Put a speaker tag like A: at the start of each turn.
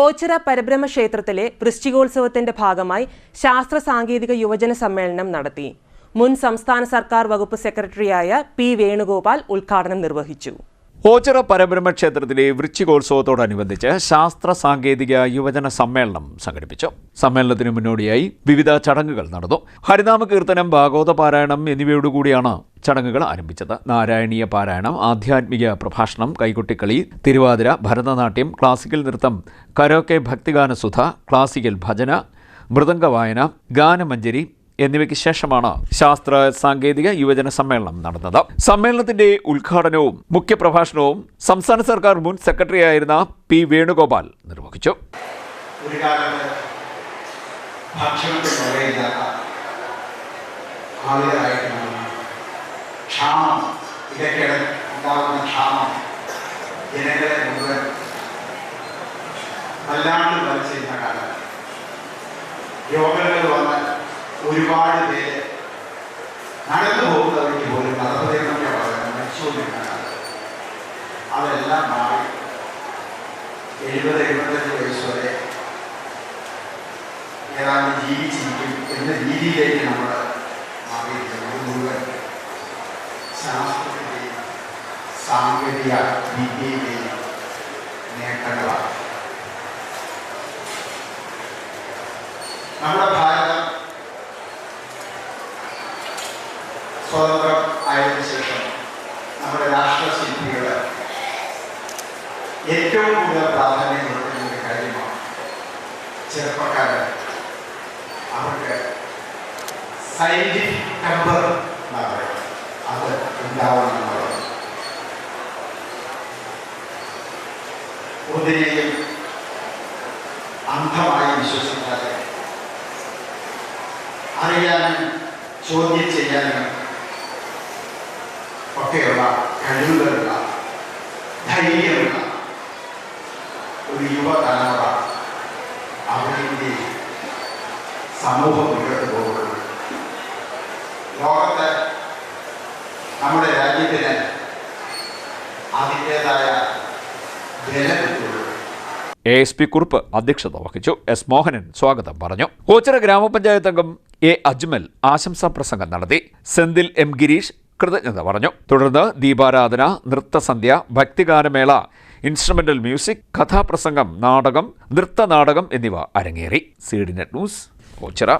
A: ഓച്ചിറ പരബ്രഹ്മ ക്ഷേത്രത്തിലെ വൃശ്ചികോത്സവത്തിന്റെ ഭാഗമായി ശാസ്ത്ര സാങ്കേതിക യുവജന സമ്മേളനം നടത്തി. മുൻ സംസ്ഥാന സർക്കാർ വകുപ്പ് സെക്രട്ടറിയായ പി വേണുഗോപാൽ ഉദ്ഘാടനം നിർവഹിച്ചു.
B: ഓച്ചിറ പരബ്രഹ്മ ക്ഷേത്രത്തിലെ വൃശ്ചികോത്സവത്തോടനുബന്ധിച്ച് ശാസ്ത്ര സാങ്കേതിക യുവജന സമ്മേളനം സംഘടിപ്പിച്ചു. സമ്മേളനത്തിന് മുന്നോടിയായി വിവിധ ചടങ്ങുകൾ നടന്നു. ഹരിനാമ കീർത്തനം ഭാഗവത പാരായണം എന്നിവയോടുകൂടിയാണ് ചടങ്ങുകൾ ആരംഭിച്ചത്. നാരായണീയ പാരായണം ആധ്യാത്മിക പ്രഭാഷണം കൈകൊട്ടിക്കളി തിരുവാതിര ഭരതനാട്യം ക്ലാസിക്കൽ നൃത്തം കരോക്കെ ഭക്തിഗാനസുധ ക്ലാസിക്കൽ ഭജന മൃദംഗവായന ഗാനമഞ്ജരി എന്നിവയ്ക്ക് ശേഷമാണ് ശാസ്ത്ര സാങ്കേതിക യുവജന സമ്മേളനം നടന്നത്. സമ്മേളനത്തിന്റെ ഉദ്ഘാടനവും മുഖ്യപ്രഭാഷണവും സംസ്ഥാന സർക്കാർ മുൻ സെക്രട്ടറിയായിരുന്ന പി വേണുഗോപാൽ നിർവഹിച്ചു.
C: ക്ഷാമം ഒരുപാട് പേര് നടന്നു പോകുന്നവർക്ക് പോലും നടപടികളൊക്കെ വളരെ മരിച്ചുകൊണ്ടിരുന്ന അതെല്ലാം മാറി. എഴുപത് എഴുപത്തഞ്ച് വയസ്സ് വരെ ഏതാണ്ട് ജീവിച്ചിരിക്കും എന്ന രീതിയിലേക്ക് നമ്മൾ മാറിയിരിക്കുന്നത് മുഴുവൻ ശാസ്ത്രത്തിന്റെയും സാങ്കേതിക വിദ്യയുടെയും നേട്ടങ്ങളാണ് നമ്മുടെ ഭാരതം സ്വതന്ത്രം ആയതിനു ശേഷം നമ്മുടെ രാഷ്ട്രശില്പികൾ ഏറ്റവും കൂടുതൽ പ്രാധാന്യം കൊടുക്കുന്ന ഒരു കാര്യമാണ് ചെറുപ്പക്കാരൻ അവർക്ക് സൈന്റിഫിക് ടെമ്പർ എന്നാണ് പറയുന്നത് അത് ഉണ്ടാവണം എന്നുള്ളത് ഒന്നിനെയും അന്ധമായി വിശ്വസിക്കാതെ അറിയാനും ചോദ്യം ചെയ്യാനും ഒക്കെയുള്ള കഴിവുകളുള്ള ധൈര്യമുള്ള ഒരു യുവതലമുറ അവരുടെ സമൂഹം മുന്നോട്ട് പോകുന്നത്. ലോകത്ത് നമ്മുടെ രാജ്യത്തിന് അതിന്റെതായ കിട്ടുള്ളൂ
B: എ എസ് പി കുറുപ്പ് അധ്യക്ഷത വഹിച്ചു എസ് മോഹനൻ. സ്വാഗതം പറഞ്ഞു. കോച്ചിറ ഗ്രാമപഞ്ചായത്ത് അംഗം എ അജ്മൽ ആശംസാ പ്രസംഗം നടത്തി. സെന്തിൽ എം ഗിരീഷ് കൃതജ്ഞത പറഞ്ഞു. തുടർന്ന് ദീപാരാധന നൃത്തസന്ധ്യ ഭക്തിഗാനമേള ഇൻസ്ട്രുമെന്റൽ മ്യൂസിക് കഥാപ്രസംഗം നാടകം നൃത്തനാടകം എന്നിവ അരങ്ങേറി. C D net news Ochira